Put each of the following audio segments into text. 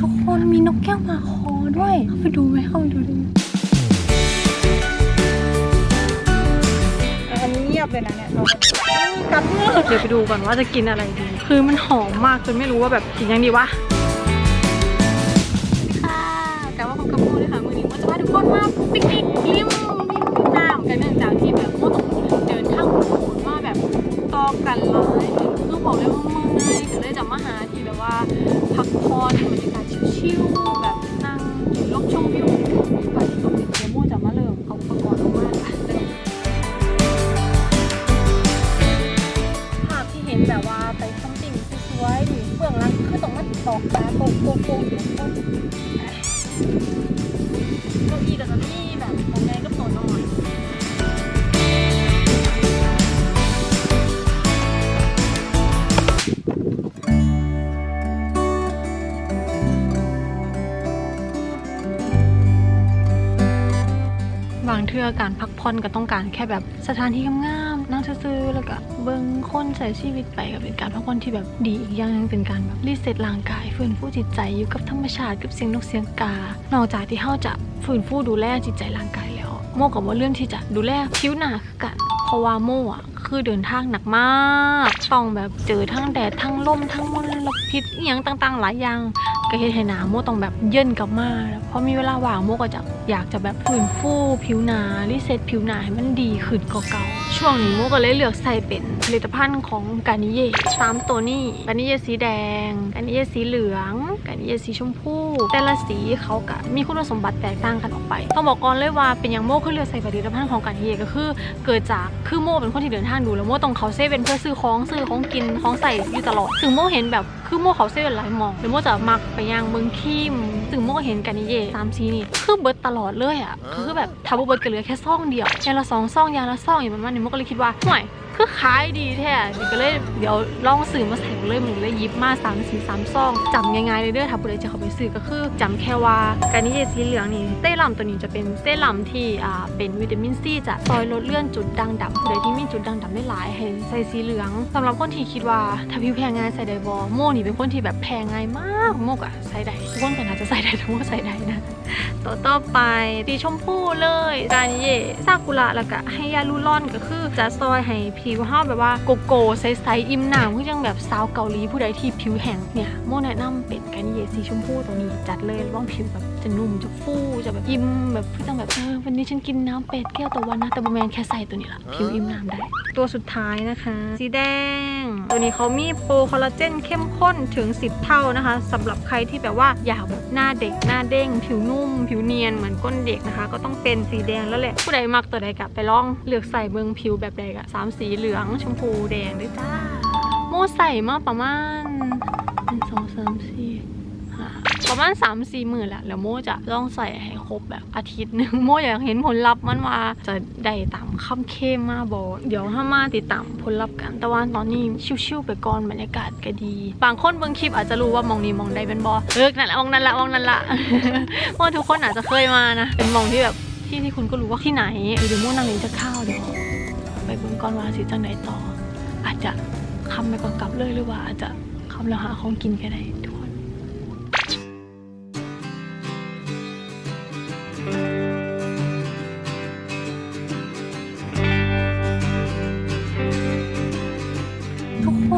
ทุกคนมีนกแก้วมาคอด้วยเข้าไปดูไหมเข้าไปดูดิอันนี้เงียบเลยนะเนี่ยเรากัดมือเดี๋ยวไปดูก่อนว่าจะกินอะไรดี คือมันหอมมากจนไม่รู้ว่าแบบกินยังดีวะค่ะกลับมาพบกับโมเลยค่ะมือนี้โมจะพาทุกคนมาปิกนิกริมริมน้ำกันเนื่องจากที่แบบโมต้องเดินทางโหดมาแบบต่อกันหล ต้องมาตกตาโกโกโกอยู่ต้นเก้าอี้กับซัมมี่แบบตรงไงก็โตน้อยบางเทื่อการพักผ่อนก็ต้องการแค่แบบสถานที่งาม นั่งซื่อๆแล้วก็เบิ่งคนใช้ชีวิตไปก็เป็นการพักผ่อนที่แบบดีอีกอย่างหนึงเป็นการแบบรีเซ็ตร่างกายฟื้นฟูจิตใจอยู่กับธรรมชาติกับเสียงนกเสียงกา นอกจากที่เฮาจะฟื้นฟูดูแลจิตใจร่างกายแล้ว โมกับว่าเรื่องที่จะดูแลผิวหน้าคือกันเพราะว่าโมอะคือเดินทางหนักมากต้องแบบเจอทั้งแดดทั้งลมทั้งมลพิษอหย่างต่างๆ หลายอย่างก็เฮ็ดให้หนาโมต้องแบบเยินกลับมาแล้วพอมีเวลาว่างโมก็จะอยากจะแบบฟื้นฟูผิวหนารีเซ็ตผิวหนาให้มันดีขึ้นกว่าเก่า ช่วงนี้มูก็เลยเลือกใส่เป็นผลิตภัณฑ์ของกานิเย่สามตัวนี้กานิเย่สีแดงกานิเย่สีเหลือง กานิเยสีชมพู แต่ละสีเขาก็มีคุณสมบัติแตกต่างกันออกไปต้องบอกก่อนเลยว่าเป็นอย่างโมคือเลือใส่ผลิตภัณฑ์ของกานิเย่ก็คือ เกิดจากคือโม่เป็นคนที่เดินทางดูแล้วโม่ต้องเขาเซเว่นเพื่อซื้อของซื้อของกินของใส่อยู่ตลอดซึ่งโม่เห็นแบบคือโม่เขาเซเว่นหลายมองแล้วโม่จะมักไปย่างเมืองคิมซึ่งโมก็เห็นกันนี่เย่สามสีนี่คือเบิร์ดตลอดเลยอะคือแบบถ้าบเบิร์ดก็เหลือแค่ซองเดียวอย่างละสองซองอย่างละซองอย่างประมาณนี้โม่ก็เลยคิดว่าห่วย คือขายดีแท้นี่ก็เลยเดี๋ยวลองซื้อมาใส่เลยมันเลยยิบมาสามสีสามซองจำง่ายๆเลยเด้อถ้าผู้ใดจะเข้าไปซื้อก็คือจำแค่ว่าการนิเยสีเหลืองนี่เซรั่มตัวนี้จะเป็นเซรั่มที่อ่าเป็นวิตามินซีจะซอยลดเลื่อนจุดด่างดำผู้ใดที่มีจุดด่างดำได้หลายให้ใส่สีเหลืองสำหรับคนที่คิดว่าถ้าผิวแพ้ง่ายใส่ได้บ่โม่นี่เป็นคนที่แบบแพ้ง่ายมากโมก็ใส่ได้ทุกคนก็น่าจะใส่ได้แต่โมก็ใส่ได้นะตัวต่อไปสีชมพูเลยการนิเยซากุระแล้วก็ให้ยาลูรอนก็คือจะซอยให้ผิวเฮาแบบว่าโกโก้ใสๆอิ่มหนามคือจังแบบสาวเกาหลีผู้ใดที่ผิวแห้งเนี่ยโมแนะนำเป็นกานิเย่สีชมพูตัวนี้จัดเลยว่างผิวแบบจะนุ่มจะฟูจะแบบอิ่มแบบคือจังแบบเออวันนี้ฉันกินน้ำเป็ดแก้วต่อวันนะแต่บะแมนแค่ใส่ตัวนี้ละผิวอิ่มน้ำได้ ตัวสุดท้ายนะคะ สีแดง ตัวนี้เขามีโปรคอลลาเจนเข้มข้นถึง 10 เท่านะคะสำหรับใครที่แบบว่าอยากแบบหน้าเด็กหน้าเด้ง ผิวนุ่ม ผิวเนียนเหมือนก้นเด็กนะคะ ก็ต้องเป็นสีแดงแล้วแหละ ผู้ใดมักตัวใดกะไปลองเลือกใส่เบืองผิวแบบใดกะสามสีเหลืองชมพูแดงด้วยจ้าโมใส่มาประมาณหนึ่งสองสามสี่ ประมาณ3 4หมื่นแหละแล้วโมจะต้องใส่ให้ครบแบบอาทิตย์หนึ่งโมอยากเห็นผลลัพธ์มันว่าจะได้ตามคำเข้มมาบอเดี๋ยวถ้ามาติดตามผลลัพธ์กัน แต่ว่าตอนนี้ชิวๆไปก่อนบรรยากาศก็ดี บางคนบิ่งคลิปอาจจะรู้ว่ามองนี้มองใดเป็นบอเออนั่นละมองนั่นละมองนั่นละเพราะทุกคนอาจจะเคยมานะ เป็นมองที่แบบที่ที่คุณก็รู้ว่าที่ไหนเดี๋ยวโมนั่งเล่นจะข้าวเดี๋ยวไปเบิ่งก่อนว่าสิจังไหนต่อ อาจจะคำไปก่อนกลับเลยหรือว่าอาจจะคำแล้วหาของกินก็ได้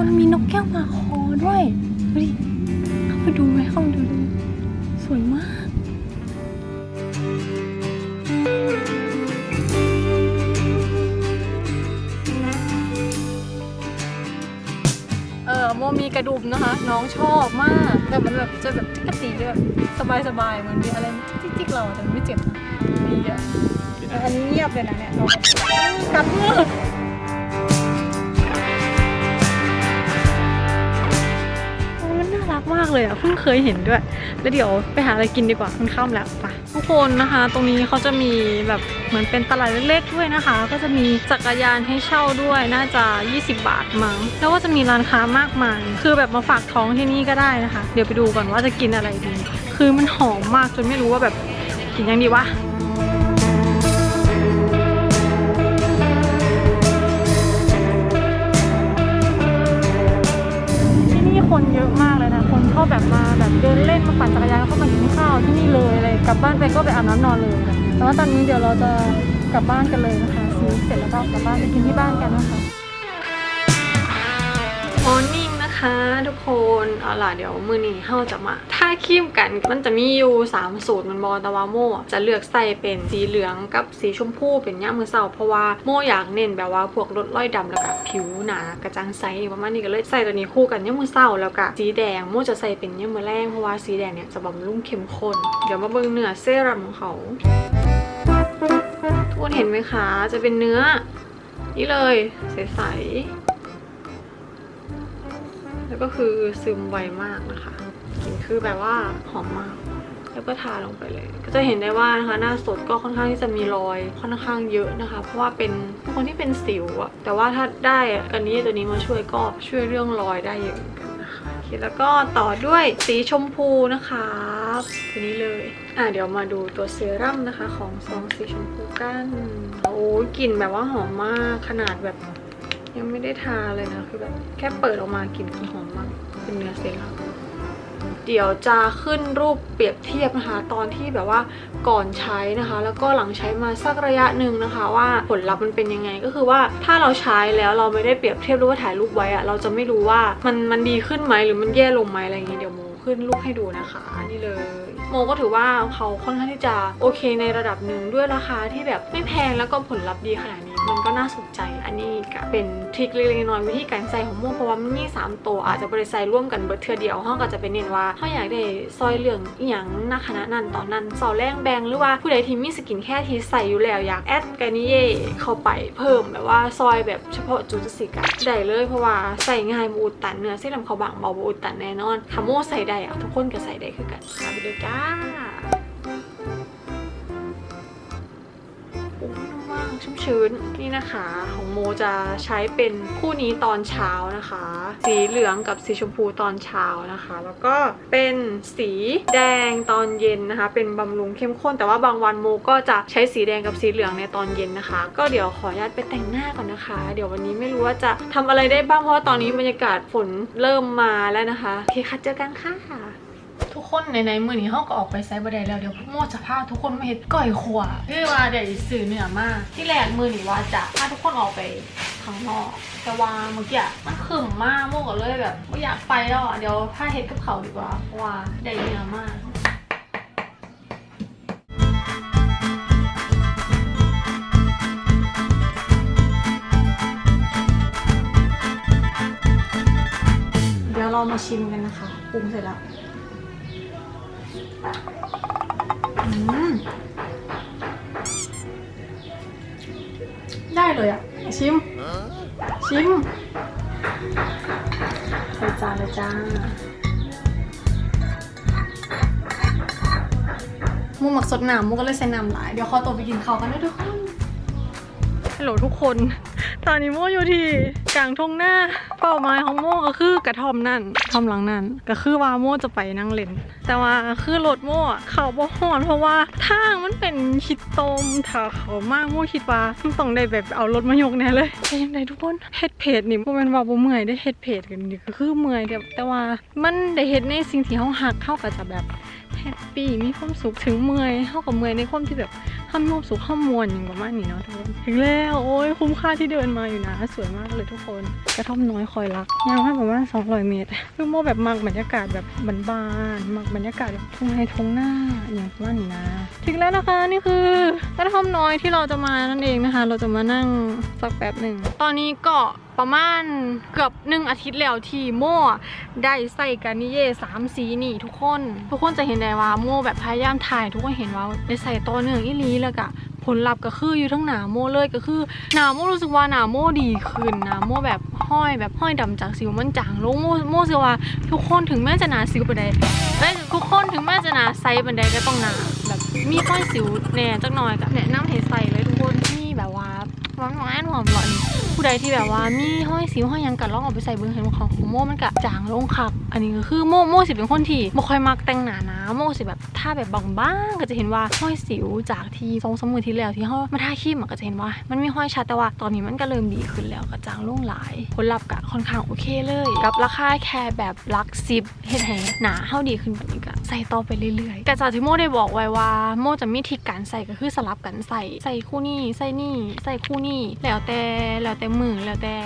คนทุกคนมีนกแก้วมาคอด้วยดูดิเข้าไปดูไหมเข้าไปดูดิสวยมากเออโมมีกระดุมนะคะ น้องชอบมากแบบมันแบบจะแบบจิกกะตีแบบสบายสบายๆเหมือนมีอะไรจิกๆเราแต่มันไม่เจ็บนะดีอะอันนี้เงียบเลยนะเนี่ยเรากัดมือ รักมากเลยอะเพิ่งเคยเห็นด้วย แล้วเดี๋ยวไปหาอะไรกินดีกว่ามันค่ำแล้วไปทุกคนนะคะ ตรงนี้เขาจะมีแบบเหมือนเป็นตลาดเล็กๆด้วยนะคะ ก็จะมีจักรยานให้เช่าด้วยน่าจะ 20 บาทมั้งแล้วก็จะมีร้านค้ามากมาย คือแบบมาฝากท้องที่นี่ก็ได้นะคะ เดี๋ยวไปดูก่อนว่าจะกินอะไรดี คือมันหอมมากจนไม่รู้ว่าแบบกินยังดีวะ คนเยอะมากเลยนะ คนชอบแบบมาแบบเดินเล่นมาปั่นจักรยานแล้วก็มากินข้าวที่นี่เลยอะไรกลับบ้านไปก็ไปอาบน้ำนอนเลยแต่ว่าตอนนี้เดี๋ยวเราจะกลับบ้านกันเลยนะคะซื้อเสร็จแล้วก็กลับบ้านไปกินที่บ้านกันนะคะโอนี่ นะคะทุกคนเอาล่ะเดี๋ยวมือนี้เฮาจะมาท่าคิมกันมันจะมีอยู่3สูตรมันบอตาวาโมจะเลือกใส่เป็นสีเหลืองกับสีชมพูเป็นย่ามือเสาเพราะว่าโมอยากเน้นแบบว่าพวกลดร้อยดำแล้วก็ผิวหนากระจ่างใสประมาณนี้ก็เลยใส่ตัวนี้คู่กันย่ามือเสาแล้วก็สีแดงโมจะใส่เป็นย่ามมือแรงเพราะว่าสีแดงเนี่ยจะบำรุงเข้มข้นเดี๋ยวมาเบิ่งเนื้อเซรั่มของเขาทุกคนเห็นไหมคะจะเป็นเนื้อนี่เลยใสๆ แล้วก็คือซึมไวมากนะคะกลิ่นคือแบบว่าหอมมาก แล้วก็ทาลงไปเลย ก็จะเห็นได้ว่านะคะหน้าสดก็ค่อนข้างที่จะมีรอยค่อนข้างเยอะนะคะ เพราะว่าเป็นคนที่เป็นสิวอะแต่ว่าถ้าได้อันนี้ตัวนี้มาช่วยก็ช่วยเรื่องรอยได้เยอะเหมือนกันนะคะโอเคแล้วก็ต่อด้วยสีชมพูนะคะตัวนี้เลยอะเดี๋ยวมาดูตัวเซรั่มนะคะ ของซองสีชมพูกันโอ้ยกลิ่นแบบว่าหอมมากขนาดแบบ ยังไม่ได้ทาเลยนะคือแบบแค่เปิดออกมากลิ่นคือหอมมากเป็นเนื้อเซรั่มเดี๋ยวจะขึ้นรูปเปรียบเทียบนะคะ ตอนที่แบบว่าก่อนใช้นะคะ แล้วก็หลังใช้มาสักระยะหนึ่งนะคะ ว่าผลลัพธ์มันเป็นยังไงก็คือว่าถ้าเราใช้แล้วเราไม่ได้เปรียบเทียบหรือว่าถ่ายรูปไว้อะเราจะไม่รู้ว่ามันมันดีขึ้นไหมหรือมันแย่ลงไหมอะไรอย่างเงี้ยเดี๋ยวโมขึ้นรูปให้ดูนะคะนี่เลยโมก็ถือว่าเขาค่อนข้างที่จะโอเคในระดับหนึ่งด้วยราคาที่แบบไม่แพงแล้วก็ผลลัพธ์ดีขนาดนี้ มันก็น่าสนใจอันนี้ก็เป็นทริคเล็กๆน้อยๆวิธีการใส่ของโมเพราะว่ามันมี3ตัวอาจจะบริใส่ร่วมกันเบิดเทือเดียวห้องก็จะเป็นเน้นว่าเขาอยากได้ซอยเหลืองอหย่างหน้าคณะนั้นตอนนั้นซอแรงแบงหรือว่าผู้ใดที่มีสกินแค่ที่ใส่อยู่แล้วอยากแอดกานิเย่เข้าไปเพิ่มแบบว่าซอยแบบเฉพาะจุดสิกะได้เลยเพราะว่าใส่ง่ายบอุดตันเนื้อเส้นลำเขาบางเบาบอุดตันแน่นอนถ้าโมใส่ได้อะทุกคนก็ใส่ได้คือกันมาไปเลยจ้า ชุ่มชื้นนี่นะคะ ของโมจะใช้เป็นคู่นี้ตอนเช้านะคะ สีเหลืองกับสีชมพูตอนเช้านะคะ แล้วก็เป็นสีแดงตอนเย็นนะคะ เป็นบำรุงเข้มข้น แต่ว่าบางวันโมก็จะใช้สีแดงกับสีเหลืองในตอนเย็นนะคะ ก็เดี๋ยวขออนุญาตไปแต่งหน้าก่อนนะคะ เดี๋ยววันนี้ไม่รู้ว่าจะทำอะไรได้บ้างเพราะว่าตอนนี้บรรยากาศฝนเริ่มมาแล้วนะคะโอเคค่ะเจอกันค่ะ ทุกคนในในมือนี้เขาก็ออกไปไซบ์ไดแล้วเดี๋ยวโมจะพาทุกคนมาเห็ดก่อยขวาคือว่าเดี๋ยวสื่อเหนือมาก ที่แรกมือนี้ว่าจะพาทุกคนออกไปข้างนอกแต่ว่าเมื่อกี้อะมันขึมมากโมก็เลยแบบไม่อยากไปแล้วเดี๋ยวพาเห็ดกับเขาดีกว่าเพราะว่าได้เหนือมากเดี๋ยวเรามาชิมกันนะคะปรุงเสร็จแล้ว ได้เลยอะ ชิม ชิมใส่จานเลยจ้ามูหมักสดน้ำมูก็เลยใส่น้ำหลาย เดี๋ยวขอตัวไปกินข้าวกันนะทุกคนฮัลโหลทุกคน ตอนนี้โมอยู่ที่กลางทุ่งหน้า เป้าหมายของโมก็คือกระท่อมนั่นกระท่อมหลังนั่นก็คือว่าโมจะไปนั่งเล่น แต่ว่าคือรถโมอะเขาบ่ฮอน เพราะว่าทางมันเป็นชิดตมถ้าเขามากโมคิดว่ามันต้องได้แบบเอารถมายกแน่เลยเป็นยังไงทุกคนเฮ็ดเพจนี่บ่แม่นว่าบ่เมื่อยได้เฮ็ดเพจกันนี่ก็คือเมื่อยแต่แต่ว่ามันได้เฮ็ดในสิ่งที่เฮาฮักเฮาก็จะแบบแฮปปี้มีความสุขถึงเมื่อยเฮาก็เมื่อยในความที่แบบ ทำมีความสุขข้ามวลอย่างประมาณนี้เนาะทุกคนถึงแล้วโอ้ยคุ้มค่าที่เดินมาอยู่นะ สวยมากเลยทุกคนกระท่อมน้อยคอยรักยาวให้ประมาณ200 เมตรคือโมแบบมักบรรยากาศแบบบานๆมักบรรยากาศแบบทุ่งไร่ทุ่งหน้าอย่างประมาณนี้นะถึงแล้วนะคะนี่คือกระท่อมน้อยที่เราจะมานั่นเองนะคะ เราจะมานั่งสักแป๊บหนึ่งตอนนี้เก็ ประมาณเกือบหนึ่งอาทิตย์แล้วที่โม่ได้ใส่กันนิเย่สามสีนี่ทุกคน ทุกคนจะเห็นได้ว่าโม่แบบพยายามถ่าย ทุกคนเห็นว่าได้ใส่ต่อเนื่องอีลีแล้วก็ผลลัพธ์ก็คืออยู่ทั้งหนาโม่เลยก็คือหนาโม่รู้สึกว่าหนาโม่ดีขึ้นหนาโม่แบบห้อยแบบห้อยดำจากสิวมันจางลงโม่โม่เชื่อว่าทุกคนถึงแม้จะหนาสิวปานใดเอ้ยทุกคนถึงแม้จะหนาไซส์ปานใดก็ต้องหนาแบบมีห้อยสิวแหน่จักหน่อยก็แนะนำให้ใส่เลยทุกคนที่แบบว่าหวานหวานหอมหวาน ผู้ใดที่แบบว่ามีห้อยสิวห้อยยังกัดลองเอาไปใส่เบิ้งเห็นว่าของของโมมันกะจางลงคักอันนี้ก็คือโมโมสิเป็นคนที่บ่ค่อยมักแต่งหนานะโมสิแบบถ้าแบบบางๆก็จะเห็นว่าห้อยสิวจากที่สองสมือที่แล้วที่เฮามาทาครีมอะก็จะเห็นว่า มันมีห้อยชัดแต่ว่าตอนนี้มันก็เริ่มดีขึ้นแล้วก็จางลงหลายผลลัพธ์ก็ค่อนข้างโอเคเลย กับราคาแค่แบบลักสิบเฮ็ดให้หนาเฮาดีขึ้นแบบนี้ก็ใส่ต่อไปเรื่อยๆ แต่จากที่โมได้บอกไว้ว่าโมจะมีทิศการใส่ก็คือสลับกันใส่ใส่คู่นี้ใส่นี่ใส่คู่นี้แล้วแต่แล้วแต่มือแล้วแต่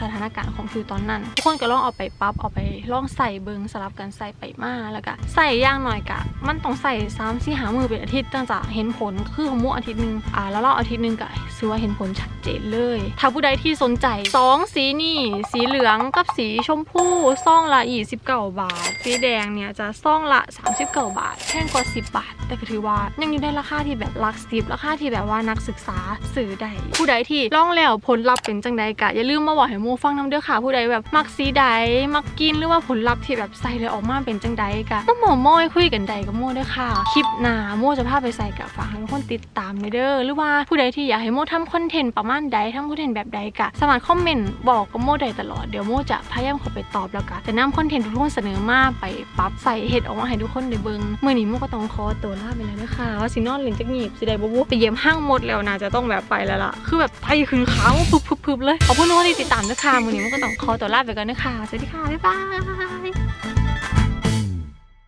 สถานการณ์ของคือตอนนั้น ทุกคนก็ลองเอาไปปรับเอาไปลองใส่เบิงสลับกันใส่ไปมาแล้วก็ใส่ย่างหน่อยกะ มันต้องใส่ซ้ำสี่หามือเป็นอาทิตย์ตั้งจะเห็นผลคือของโมอาทิตย์หนึงอ่าแล้วเราอาทิตย์หนึงก็ซื้อว่าเห็นผลชัดเจนเลย ถ้าผู้ใดที่สนใจสองสีนี่สีเหลืองกับสีชมพูซ่องละ29บเก้าบาท สีแดงเนี่ยจะซ่องละ39บาทแพงกว่า10บาท แต่ก็ถือว่ายังอยู่ในราคาที่แบบลักสิบราคาที่แบบว่านักศึกษาสื่อได้ผู้ใดที่ลองแล้วผลลัพธ์เป็นจังใดกะอย่าลืมมาบอกให้โมฟังน้ำเด้อค่ะผู้ใดแบบมักสีใดมักกินหรือว่าผลลัพธ์ที่แบบใส่แล้วออกมาเป็นจังใดกะมาหมอมอยคุยกันใดกับโมเด้อค่ะ คลิปหน้าโมจะพาไปใส่กับฝากให้ทุกคนติดตามเลยเด้อหรือว่าผู้ใดที่อยากให้โมทำคอนเทนต์ประมาณใดทำคอนเทนต์แบบใดกะสามารถคอมเมนต์บอกกับโมได้ตลอดเดี๋ยวโมจะพยายามเข้าไปตอบแล้วกะจะนำคอนเทนต์ทุกคนเสนอมาไปปรับใส่เฮ็ดออกมาให้ทุกคนได้เบิ่งมื้อนี้โมก็ต้องขอตัวลาไปแล้วนะคะว่าสินอนเล่นจักหนีบสิได้บ่บ่ไปเยี่ยมห้างหมดแล้วน่าจะต้องแบบไปแล้วล่ะคือแบบไปขึ้นเขาพึบๆบเลยขอบคุณทุกคนที่ติดตามนะคะวันนี้มันก็ต้องขอตัวลาไปก่อนนะคะสวัสดีค่ะบ๊ายบาย